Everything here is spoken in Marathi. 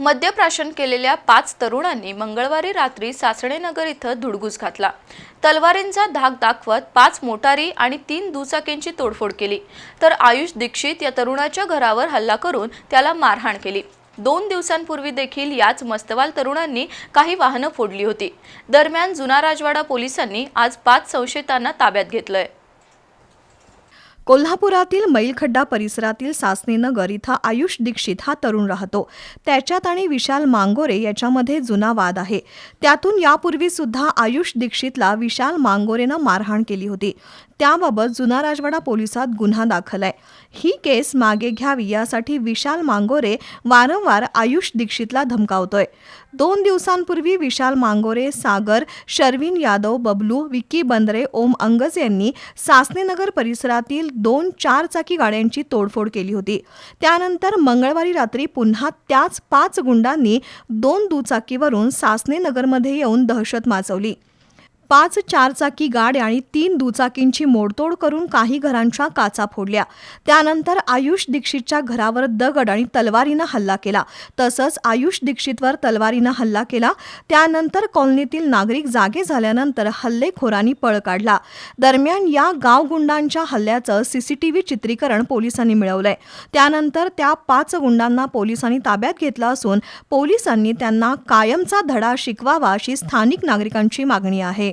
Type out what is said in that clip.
मद्यप्राशन केलेल्या पाच तरुणांनी मंगळवारी रात्री सासणेनगर इथं धुडगूस घातला. तलवारींचा धाक दाखवत पाच मोटारी आणि तीन दुचाकींची तोडफोड केली. तर आयुष दीक्षित या तरुणाच्या घरावर हल्ला करून त्याला मारहाण केली. दोन दिवसांपूर्वी देखील याच मस्तवाल तरुणांनी काही वाहनं फोडली होती. दरम्यान जुना राजवाडा पोलिसांनी आज पाच संशयितांना ताब्यात घेतलंय. कोल्हापुरातील मैलखड्डा परिसरातील सासणेनगर इथं आयुष दीक्षित हा तरुण राहतो. त्याच्यात आणि विशाल मांगोरे याच्यामध्ये जुना वाद आहे. त्यातून यापूर्वी सुद्धा आयुष दीक्षितला विशाल मांगोरेनं मारहाण केली होती. त्याबाबत जुना राजवाडा पोलिसात गुन्हा दाखल आहे. ही केस मागे घ्यावी यासाठी विशाल मांगोरे वारंवार आयुष दीक्षितला धमकावतोय. दोन दिवसांपूर्वी विशाल मांगोरे सागर शर्विन यादव बबलू विक्की बंदरे ओम अंगज यांनी सासनेनगर परिसरातील दोन चारचाकी गाड्यांची तोडफोड केली होती. त्यानंतर मंगळवारी रात्री पुन्हा त्याच पाच गुंडांनी दोन दुचाकीवरून सासनेनगरमध्ये येऊन दहशत माजवली. पाच चारचाकी गाड्या आणि तीन दुचाकींची मोडतोड करून काही घरांच्या काचा फोडल्या. त्यानंतर आयुष दीक्षितच्या घरावर दगड आणि तलवारीनं हल्ला केला. तसंच आयुष दीक्षितवर तलवारीनं हल्ला केला. त्यानंतर कॉलनीतील नागरिक जागे झाल्यानंतर हल्लेखोरांनी पळ काढला. दरम्यान या गावगुंडांच्या हल्ल्याचं सीसीटीव्ही चित्रीकरण पोलिसांनी मिळवलंय. त्यानंतर त्या पाच गुंडांना पोलिसांनी ताब्यात घेतलं असून पोलिसांनी त्यांना कायमचा धडा शिकवावा अशी स्थानिक नागरिकांची मागणी आहे.